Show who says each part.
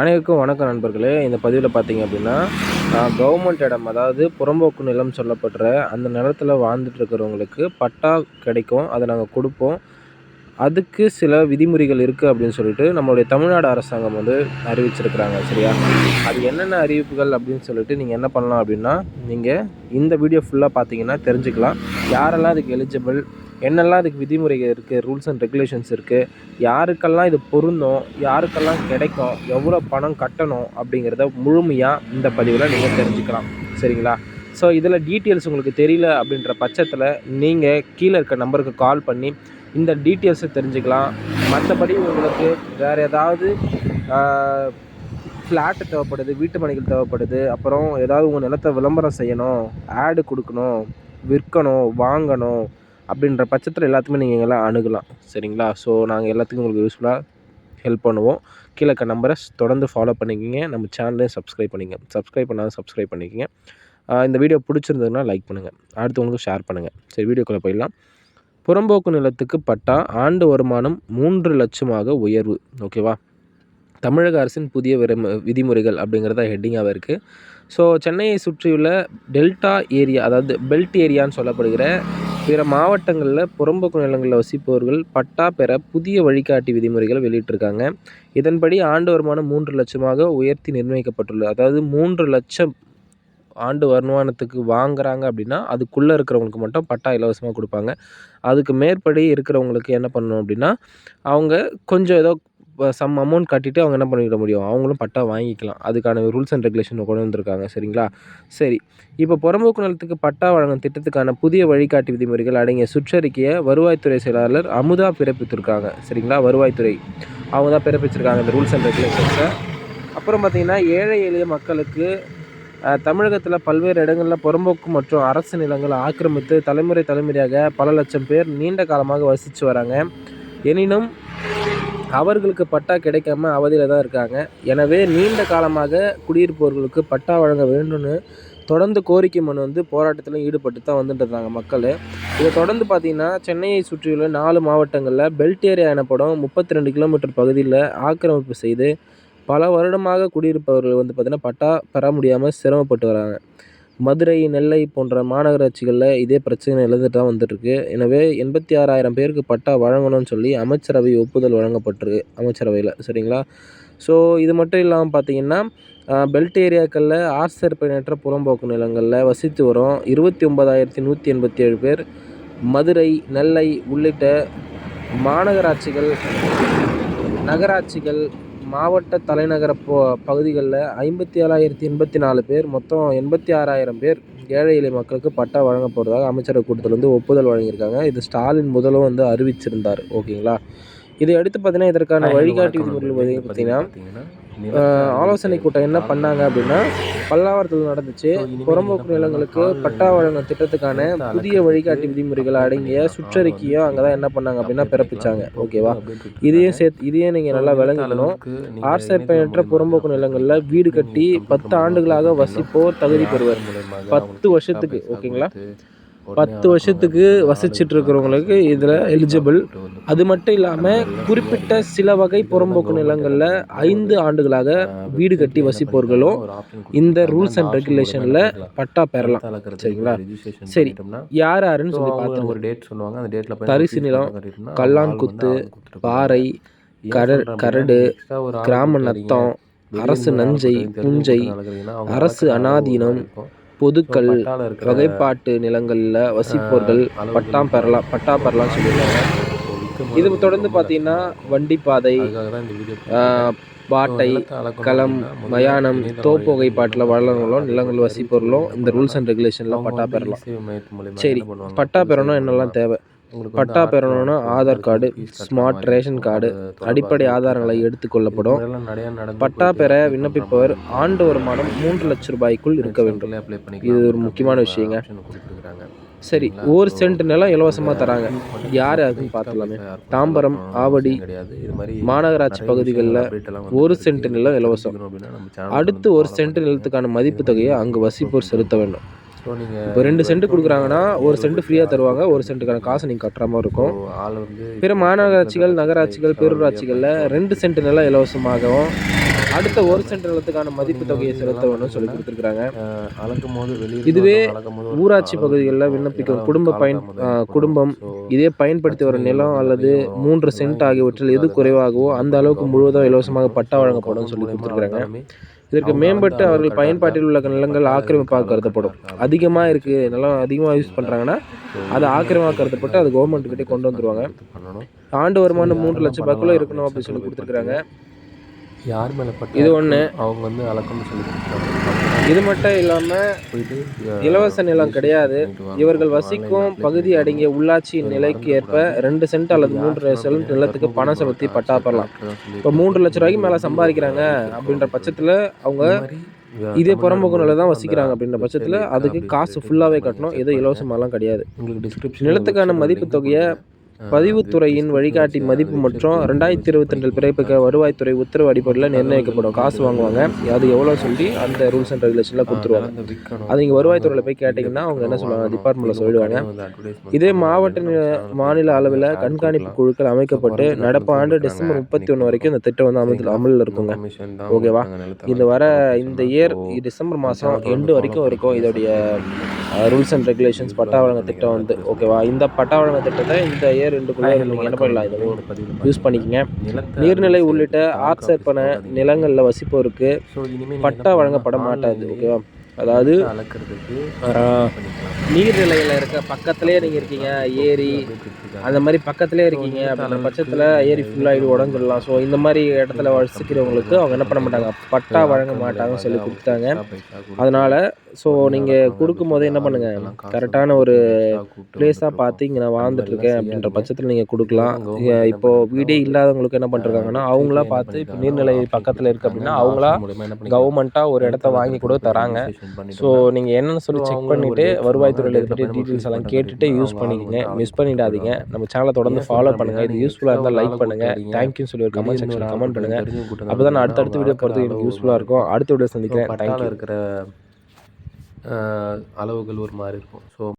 Speaker 1: அனைவருக்கும் வணக்கம் நண்பர்களே. இந்த பதிவில் பார்த்தீங்க அப்படின்னா கவர்மெண்ட் இடம் அதாவது புறம்போக்கு நிலம் சொல்லப்படுற அந்த நிலத்தில் வாழ்ந்துட்டு இருக்கிறவங்களுக்கு பட்டா கிடைக்கும் அதை நாங்கள் கொடுப்போம். அதுக்கு சில விதிமுறைகள் இருக்குது அப்படின்னு சொல்லிட்டு நம்மளுடைய தமிழ்நாடு அரசாங்கம் வந்து அறிவிச்சிருக்கிறாங்க சரியா? அது என்னென்ன அறிவிப்புகள் அப்படின்னு சொல்லிட்டு நீங்கள் என்ன பண்ணலாம் அப்படின்னா நீங்கள் இந்த வீடியோ ஃபுல்லாக பார்த்தீங்கன்னா தெரிஞ்சுக்கலாம். யாரெல்லாம் அதுக்கு எலிஜிபிள் என்னெல்லாம் அதுக்கு விதிமுறைகள் இருக்குது ரூல்ஸ் அண்ட் ரெகுலேஷன்ஸ் இருக்குது யாருக்கெல்லாம் இது பொருந்தும் யாருக்கெல்லாம் கிடைக்கும் எவ்வளோ பணம் கட்டணும் அப்படிங்கிறத முழுமையாக இந்த பதிவில் நீங்கள் தெரிஞ்சுக்கலாம். சரிங்களா? ஸோ இதில் டீட்டெயில்ஸ் உங்களுக்கு தெரியல அப்படின்ற பட்சத்தில் நீங்கள் கீழே இருக்க நம்பருக்கு கால் பண்ணி இந்த டீட்டெயில்ஸை தெரிஞ்சுக்கலாம். மற்றபடி உங்களுக்கு வேறு ஏதாவது ஃப்ளாட்டு தேவைப்படுது வீட்டு மனைகள் தேவைப்படுது அப்புறம் ஏதாவது உங்கள் நிலத்தை விளம்பரம் செய்யணும் ஆடு கொடுக்கணும் விற்கணும் வாங்கணும் அப்படின்ற பட்சத்தில் எல்லாத்துக்குமே நீங்கள் எங்கெல்லாம் அணுகலாம் சரிங்களா? ஸோ நாங்கள் எல்லாத்துக்கும் உங்களுக்கு யூஸ்ஃபுல்லாக ஹெல்ப் பண்ணுவோம். கீழே இருக்க நம்பரை தொடர்ந்து ஃபாலோ பண்ணிக்கிங்க. நம்ம சேனலையும் சப்ஸ்கிரைப் பண்ணிங்க சப்ஸ்கிரைப் பண்ணாத சப்ஸ்கிரைப் பண்ணிக்கோங்க. இந்த வீடியோ பிடிச்சிருந்ததுன்னா லைக் பண்ணுங்கள் அடுத்தவங்களுக்கு ஷேர் பண்ணுங்கள் சரி வீடியோக்குள்ளே போயிடலாம். புறம்போக்கு நிலத்துக்கு பட்டா ஆண்டு வருமானம் மூன்று லட்சமாக உயர்வு. ஓகேவா தமிழக அரசின் புதிய விதிமுறைகள் அப்படிங்கிறத ஹெட்டிங்காக இருக்குது ஸோ சென்னையை சுற்றியுள்ள டெல்டா ஏரியா அதாவது பெல்ட் ஏரியான்னு சொல்லப்படுகிற பிற மாவட்டங்களில் புறம்போக்கு நிலங்களில் வசிப்பவர்கள் பட்டா பெற புதிய வழிகாட்டி விதிமுறைகள் வெளியிட்டிருக்காங்க. இதன்படி ஆண்டு வருமானம் மூன்று லட்சமாக உயர்த்தி நிர்ணயிக்கப்பட்டுள்ளது. அதாவது மூன்று லட்சம் ஆண்டு வருமானத்துக்கு வாங்குறாங்க அப்படின்னா அதுக்குள்ளே இருக்கிறவங்களுக்கு மட்டும் பட்டா இலவசமாக கொடுப்பாங்க. அதுக்கு மேற்படி இருக்கிறவங்களுக்கு என்ன பண்ணணும் அப்படின்னா அவங்க கொஞ்சம் ஏதோ சம் அமௌண்ட் கட்டிட்டு அவங்க என்ன பண்ணிக்கிட முடியும்? அவங்களும் பட்டா வாங்கிக்கலாம். அதுக்கான ரூல்ஸ் அண்ட் ரெகுலேஷன் கொண்டு வந்திருக்காங்க. சரிங்களா? சரி. இப்போ புறம்போக்கு நிலத்துக்கு பட்டா வழங்கும் திட்டத்துக்கான புதிய வழிகாட்டி விதிமுறைகள் அடங்கிய சுற்றறிக்கையை வருவாய்த்துறை செயலாளர் அமுதா பிறப்பித்திருக்காங்க. சரிங்களா? வருவாய்த்துறை. அவங்க தான் பிறப்பிச்சிருக்காங்க இந்த ரூல்ஸ் அண்ட் ரெகுலேஷன்ஸை அப்புறம் பார்த்திங்கன்னா ஏழை எளிய மக்களுக்கு தமிழகத்தில் பல்வேறு இடங்களில் புறம்போக்கு மற்றும் அரசு நிலங்களை ஆக்கிரமித்து தலைமுறை தலைமுறையாக பல லட்சம் பேர் நீண்ட காலமாக வசித்து வராங்க. எனினும் அவர்களுக்கு பட்டா கிடைக்காம அவதியில் தான் இருக்காங்க. எனவே நீண்ட காலமாக குடியிருப்பவர்களுக்கு பட்டா வழங்க வேண்டும்னு தொடர்ந்து கோரிக்கை மனு வந்து போராட்டத்தில் ஈடுபட்டு தான் வந்துட்டு இருந்தாங்க மக்கள். இதை தொடர்ந்து பார்த்திங்கன்னா சென்னையை சுற்றியுள்ள நாலு மாவட்டங்களில் பெல்ட் ஏரியா எனப்படும் முப்பத்தி ரெண்டு கிலோமீட்டர் பகுதியில் ஆக்கிரமிப்பு செய்து பல வருடமாக குடியிருப்பவர்கள் வந்து பார்த்திங்கன்னா பட்டா பெற முடியாமல் சிரமப்பட்டு வராங்க. மதுரை நெல்லை போன்ற மாநகராட்சிகளில் இதே பிரச்சனை எழுந்துட்டு தான் வந்துட்டுருக்கு. எனவே எண்பத்தி ஆறாயிரம் பேருக்கு பட்டா வழங்கணும்னு சொல்லி அமைச்சரவை ஒப்புதல் வழங்கப்பட்டிருக்கு அமைச்சரவையில். சரிங்களா? ஸோ இது மட்டும் இல்லாமல் பார்த்தீங்கன்னா பெல்ட் ஏரியாக்களில் ஆர்சர் பயனற்ற புறம்போக்கு நிலங்களில் வசித்து வரும் இருபத்தி ஒன்பதாயிரத்தி நூற்றி எண்பத்தி ஏழு பேர். மதுரை நெல்லை உள்ளிட்ட மாநகராட்சிகள் நகராட்சிகள் மாவட்ட தலைநகர போ பகுதிகளில் ஐம்பத்தி ஏழாயிரத்தி எண்பத்தி நாலு பேர் மொத்தம் எண்பத்தி ஆறாயிரம் பேர் ஏழை எளிய மக்களுக்கு பட்டா வழங்க போகிறதாக அமைச்சரவை கூட்டத்தில் வந்து ஒப்புதல் வழங்கியிருக்காங்க. இது ஸ்டாலின் முதலும் வந்து அறிவிச்சிருந்தார். ஓகேங்களா? இதை அடுத்து பார்த்தீங்கன்னா இதற்கான வழிகாட்டி விதிமுறைகள் பார்த்தீங்கன்னா ஆலோசனை கூட்டம் என்ன பண்ணாங்க அப்படின்னா பல்லாவரத்தில் நடந்துச்சு. புறம்போக்கு நிலங்களுக்கு பட்டா வழங்கும் திட்டத்துக்கான புதிய வழிகாட்டி விதிமுறைகள் அடங்கிய சுற்றறிக்கையும் அங்கே தான் என்ன பண்ணாங்க அப்படின்னா பிறப்பிச்சாங்க. ஓகேவா இதையும் சேர்த்து இதையும் நீங்கள் நல்லா விளங்கணும் ஆர்சர் பயனற்ற புறம்போக்கு நிலங்களில் வீடு கட்டி பத்து ஆண்டுகளாக வசிப்போர் தகுதி பெறுவர். பத்து வருஷத்துக்கு ஓகேங்களா பத்து வருஷத்துக்கு வசிச்சுட்டு இருக்கிறவங்களுக்கு இதில் எலிஜிபிள் அது மட்டும் இல்லாமல் குறிப்பிட்ட சில வகை புறம்போக்கு நிலங்களில் ஐந்து ஆண்டுகளாக வீடு கட்டி வசிப்பவர்களும் இந்த ரூல்ஸ் அண்ட் ரெகுலேஷனில் பட்டா பெறலாம். சரிங்களா? சரி. யார் யாருன்னு சொல்லி பார்த்து ஒரு டேட் சொல்லுவாங்க. அந்த டேட்டில் தரிசு நிலம் கல்லான் குத்து பாறை கரடு கரடு கிராம நத்தம் அரசு நஞ்சை புஞ்சை அரசு அனாதீனம் பொதுக்கள் வகைப்பாட்டு நிலங்களில் வசிப்போர்கள் பட்டாம் பெறலாம் பட்டா பெறலாம் சொல்லியிருக்காங்க. இது தொடர்ந்து பார்த்தீங்கன்னா வண்டிப்பாதை பாட்டை களம் மயானம் தோப்பு வகைப்பாட்டில் வளரங்களும் நிலங்கள் வசிப்பவர்களும் இந்த ரூல்ஸ் அண்ட் ரெகுலேஷனில் பட்டா பெறலாம். சரி பட்டா பெறணும் என்னெல்லாம் தேவை? பட்டா பெறணும்னா Aadhaar card smart ration card அடிப்படை ஆதாரங்களை எடுத்துக்கொள்ளப்படும். பட்டா பெற விண்ணப்பிப்பவர் ஆண்டு வருமானம் மூன்று லட்சம் ரூபாய்க்குள் இருக்க வேண்டும். இது ஒரு முக்கியமான விஷயங்க. சரி ஒரு சென்ட் நிலம் இலவசமாக தராங்க. யார் அதுன்னு பார்த்துலாமே தாம்பரம் ஆவடி மாநகராட்சி பகுதிகளில் ஒரு சென்ட் நிலம் இலவசம். அடுத்து ஒரு சென்ட் நிலத்துக்கான மதிப்பு தொகையை அங்கு வசிப்போர் செலுத்த வேண்டும். இப்போ ரெண்டு சென்ட் கொடுக்குறாங்கன்னா ஒரு சென்ட் ஃப்ரீயாக தருவாங்க. ஒரு சென்ட்டுக்கான காசு நீங்கள் கட்டுற மாதிரி இருக்கும். பிற மாநகராட்சிகள் நகராட்சிகள் பேரூராட்சிகளில் ரெண்டு சென்ட் நிலம் இலவசமாகவும் அடுத்த ஒரு சென்ட் நிலத்துக்கான மதிப்பு தொகையை செலுத்த வேணும்னு சொல்லி கொடுத்துருக்காங்க
Speaker 2: அளக்கும் போது
Speaker 1: இதுவே ஊராட்சி பகுதிகளில் விண்ணப்பிக்கும் குடும்ப பயன் குடும்பம். இதே பயன்படுத்தி வரும் நிலம் அல்லது மூன்று சென்ட் ஆகியவற்றில் எது குறைவாகவோ அந்த அளவுக்கு முழுவதும் இலவசமாக பட்டா வழங்கப்படும் சொல்லி கொடுத்துருக்காங்க இதற்கு மேம்பட்டு அவர்கள் பயன்பாட்டில் உள்ள நிலங்கள் ஆக்கிரமிப்பாக கருதப்படும் அதிகமாக இருக்குது நிலம் அதிகமாக யூஸ் பண்ணுறாங்கன்னா அது ஆக்கிரமிப்பாக கருதப்பட்டு அது கவர்மெண்ட் கிட்டே கொண்டு வந்துருவாங்க. ஆண்டு வருமானம் மூன்று லட்சம் ரூபாய்க்குள்ள இருக்கணும் அப்படின்னு சொல்லி கொடுத்துருக்காங்க
Speaker 2: யார் மேலே பட்டு
Speaker 1: இது ஒன்று
Speaker 2: அவங்க வந்து அளக்கணும்னு சொல்லி
Speaker 1: இது மட்டும் இல்லாமல்
Speaker 2: போயிட்டு
Speaker 1: இலவச நிலம் கிடையாது. இவர்கள் வசிக்கும் பகுதி அடங்கிய உள்ளாட்சி நிலைக்கு ஏற்ப ரெண்டு சென்ட் அல்லது மூன்று சென்ட் நிலத்துக்கு பணம் செலுத்தி பட்டா பெறலாம். இப்போ மூன்று லட்ச ரூபாய்க்கு மேலே சம்பாதிக்கிறாங்க அப்படின்ற பட்சத்தில் அவங்க இதே புறம்போக்கு நிலை தான் வசிக்கிறாங்க அப்படின்ற பட்சத்தில் அதுக்கு காசு ஃபுல்லாகவே கட்டணும். எதுவும் இலவசமாலாம் கிடையாது.
Speaker 2: உங்களுக்கு டிஸ்கிரிப்ஷன்
Speaker 1: நிலத்துக்கான மதிப்பு தொகையை பதிவுத்துறையின் வழிகாட்டி மதிப்பு மற்றும் ரெண்டாயிரத்தி இருபத்தி ரெண்டில் பிறப்பிக்க வருவாய்த்துறை உத்தரவு அடிப்படையில் நிர்ணயிக்கப்படும். காசு வாங்குவாங்க. அது எவ்வளோ சொல்லி அந்த ரூல்ஸ் அண்ட் ரெகுலேஷனில் கொடுத்துருவாங்க. அது நீங்கள் வருவாய்த்துறையில் போய் கேட்டிங்கன்னா அவங்க என்ன சொல்லுவாங்க? டிபார்ட்மெண்ட்டில் சொல்லிடுவாங்க. இதே மாவட்ட மாநில அளவில் கண்காணிப்பு குழுக்கள் அமைக்கப்பட்டு நடப்பு ஆண்டு டிசம்பர் முப்பத்தி ஒன்று வரைக்கும் இந்த திட்டம் வந்து அமல் அமலில் இருக்குங்க ஓகேவா? இந்த வர இந்த இயர் டிசம்பர் மாதம் எண்டு வரைக்கும் இருக்கும் இதோடைய ரூல்ஸ் அண்ட் ரெகுலேஷன்ஸ் பட்டா வழங்க திட்டம் வந்து. ஓகேவா? இந்த பட்டா வழங்க திட்டத்தை இந்த இயர் என்ன பண்ணலாம் இதை யூஸ் பண்ணிக்கங்க. நீர்நிலை உள்ளிட்ட ஆட்சேர்ப்பன நிலங்களில் வசிப்போருக்கு பட்டா வழங்கப்பட மாட்டாது ஓகேவா அதாவது
Speaker 2: அளக்கிறதுக்கு
Speaker 1: நீர்நிலையில் இருக்க பக்கத்துலேயே நீங்கள் இருக்கீங்க ஏரி அந்த மாதிரி பக்கத்துலேயே இருக்கீங்க அப்படின்ற பட்சத்தில் ஏரி ஃபுல்லாகிட்டு உடஞ்சிடலாம். ஸோ இந்த மாதிரி இடத்துல வசிக்கிறவங்களுக்கு அவங்க என்ன பண்ண மாட்டாங்க? பட்டா வழங்க மாட்டாங்கன்னு சொல்லி கொடுத்தாங்க. அதனால் ஸோ நீங்கள் கொடுக்கும் போதே என்ன பண்ணுங்கள் கரெக்டான ஒரு பிளேஸாக பார்த்து இங்கே நான் வாழ்ந்துட்டு இருக்கேன் அப்படின்ற பட்சத்தில் நீங்கள் கொடுக்கலாம். ஏ- இப்போ வீடே இல்லாதவங்களுக்கு என்ன பண்ணுறாங்கன்னா அவங்களா பார்த்து இப்போ நீர்நிலை பக்கத்தில் இருக்குது அப்படின்னா அவங்களா கவர்மெண்ட்டாக ஒரு இடத்த வாங்கி கூட தராங்க. ஸோ நீங்கள் என்னென்னு சொல்லி செக் பண்ணிவிட்டு வருவாய்த்துறையில் இதை பற்றி டீட்டெயில்ஸ் எல்லாம் கேட்டுட்டு யூஸ் பண்ணிக்கோங்க. மிஸ் பண்ணிடாதீங்க. நம்ம சேனலை தொடர்ந்து ஃபாலோ பண்ணுங்கள் இது யூஸ்ஃபுல்லாக இருந்தால் லைக் பண்ணுங்கள் தேங்க்யூன்னு சொல்லி ஒரு கமெண்ட் செக்ஷனில் கமெண்ட் பண்ணுங்கள் அப்போ தான் அடுத்தடுத்த வீடியோ போகிறதுக்கு எனக்கு யூஸ்ஃபுல்லாக இருக்கும். அடுத்த வீடியோ சந்திக்கிறேன். தேங்க்யூ
Speaker 2: இருக்கிற அளவுகள் ஒரு மாதிரி இருக்கும். ஸோ